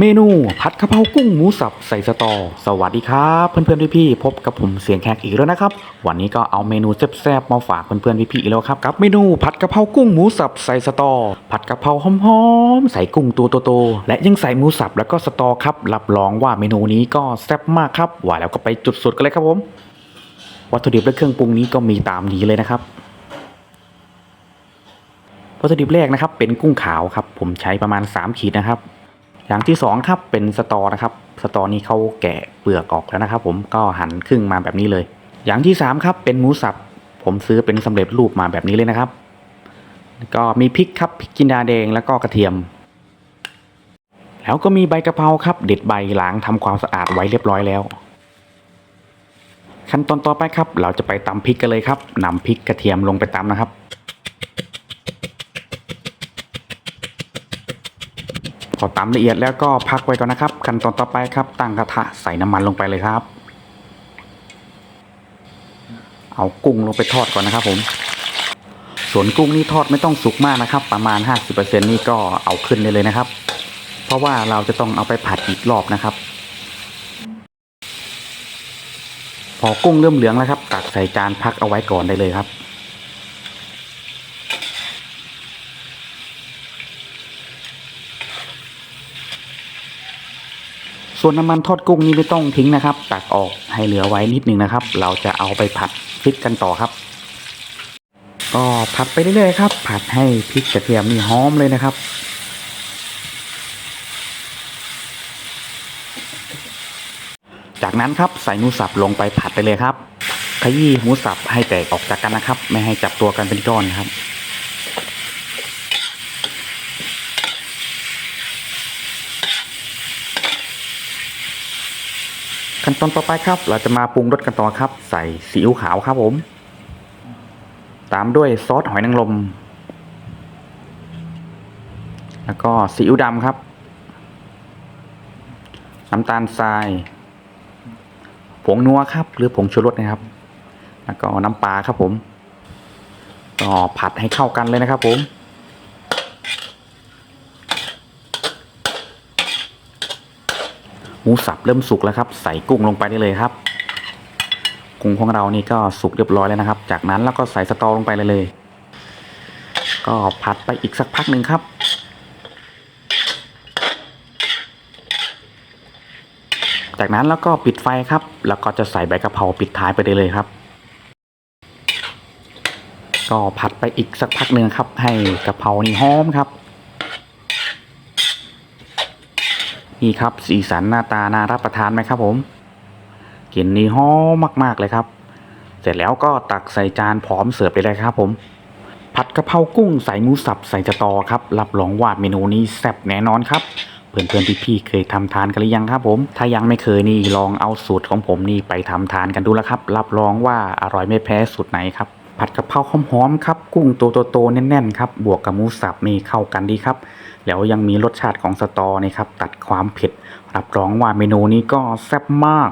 เมนูผัดกะเพรากุ้งหมูสับใส่สตอ สวัสดีครับ เพื่อนๆพี่ๆพบกับผมเสียงแขกอีกแล้วนะครับ วันนี้ก็เอาเมนูแซ่บๆมาฝากเพื่อนๆพี่ๆอีกแล้วครับกับเมนูผัดกะเพรากุ้งหมูสับใส่สตอ ผัดกะเพราหอมๆใส่กุ้งตัวโตๆและยังใส่หมูสับแล้วก็สตอครับรับรองว่าเมนูนี้ก็แซ่บมากครับว่าแล้วก็ไปจุดสุดกันเลยครับผม วัตถุดิบและเครื่องปรุงนี้ก็มีตามนี้เลยนะครับวัตถุดิบแรกนะครับเป็นกุ้งขาวครับ ผมใช้ประมาณ 3 ขีดนะครับ อย่างที่สองครับเป็นสตอนะครับสตอนี้เขาแกะเปลือกออกแล้วนะครับ ผมก็หั่นครึ่งมาแบบนี้เลย อย่างที่สามครับเป็นหมูสับผมซื้อเป็นสำเร็จรูปมาแบบนี้เลยนะครับ ก็มีพริกครับพริกจินดาแดงแล้วก็กระเทียม แล้วก็มีใบกะเพราครับ เด็ดใบล้างทำความสะอาดไว้เรียบร้อยแล้ว ขั้นตอนต่อไปครับ เราจะไปตำพริกกันเลยครับนำพริกกระเทียมลงไปตำนะครับ พอตำละเอียดแล้วก็พักไว้ก่อนนะครับ ขั้นตอนต่อไปครับ ตั้งกระทะใส่น้ำมันลงไปเลยครับ เอากุ้งลงไปทอดก่อนนะครับ ผม ส่วนกุ้งนี่ทอดไม่ต้องสุกมากนะครับ ประมาณ 50%นี่ก็เอาขึ้นได้เลยนะครับ เพราะว่าเราจะต้องเอาไปผัดอีกรอบนะครับ พอกุ้งเริ่มเหลืองแล้วครับ ตักใส่จานพักเอาไว้ก่อนได้เลยครับ ส่วนน้ำมันทอดกุ้งนี่ไม่ต้องทิ้งนะครับ ตักออกให้เหลือไว้นิดนึงนะครับ เราจะเอาไปผัดพริกกันต่อครับ ก็ผัดไปเรื่อยๆครับ ผัดให้พริกกระเทียมนี่หอมเลยนะครับ จากนั้นครับใส่หมูสับลงไปผัดไปเลยครับ ขยี้หมูสับให้แตกออกจากกันนะครับ ไม่ให้จับตัวกันเป็นก้อนครับ ขั้นตอนต่อไปครับ เราจะมาปรุงรสกันต่อครับ ใส่ซีอิ๊วขาวครับผม ตามด้วยซอสหอยนางรมแล้วก็ซีอิ๊วดำครับ น้ำตาลทราย ผงนัวครับ หรือผงชูรสนะครับ แล้วก็น้ำปลาครับผม ก็ผัดให้เข้ากันเลยนะครับผม มูสับเริ่มสุกแล้วครับ ใส่กุ้งลงไปได้เลยครับ กุ้งของเรานี่ก็สุกเรียบร้อยแล้วนะครับ จากนั้นแล้วก็ใส่สตอลงไปเลยเลย ก็ผัดไปอีกสักพักหนึ่งครับจากนั้นแล้วก็ปิดไฟครับ แล้วก็จะใส่ใบกะเพราปิดท้ายไปได้เลยครับ ก็ผัดไปอีกสักพักหนึ่งครับ ให้กะเพรานี่หอมครับ นี่ครับสีสันหน้าตาน่ารับประทานไหมครับผมกลิ่นนี่หอมมาก ๆ เลยครับ เสร็จแล้วก็ตักใส่จานพร้อมเสิร์ฟไปเลยครับผม ผัดกะเพรากุ้งใส่หมูสับใส่สตอครับ รับรองว่าเมนูนี้แซ่บแน่นอนครับ เพื่อนๆพี่ๆเคยทำทานกันหรือยังครับผม ถ้ายังไม่เคยนี่ลองเอาสูตรของผมนี่ไปทำทานกันดูแล้วครับ รับรองว่าอร่อยไม่แพ้สูตรไหนครับผัดกะเพราหอมๆครับ กุ้งตัวโตๆแน่นๆครับ บวกกับหมูสับนี่เข้ากันดีครับ แล้วยังมีรสชาติของสตอนี่ครับ ตัดความเผ็ด รับรองว่าเมนูนี้ก็แซ่บมาก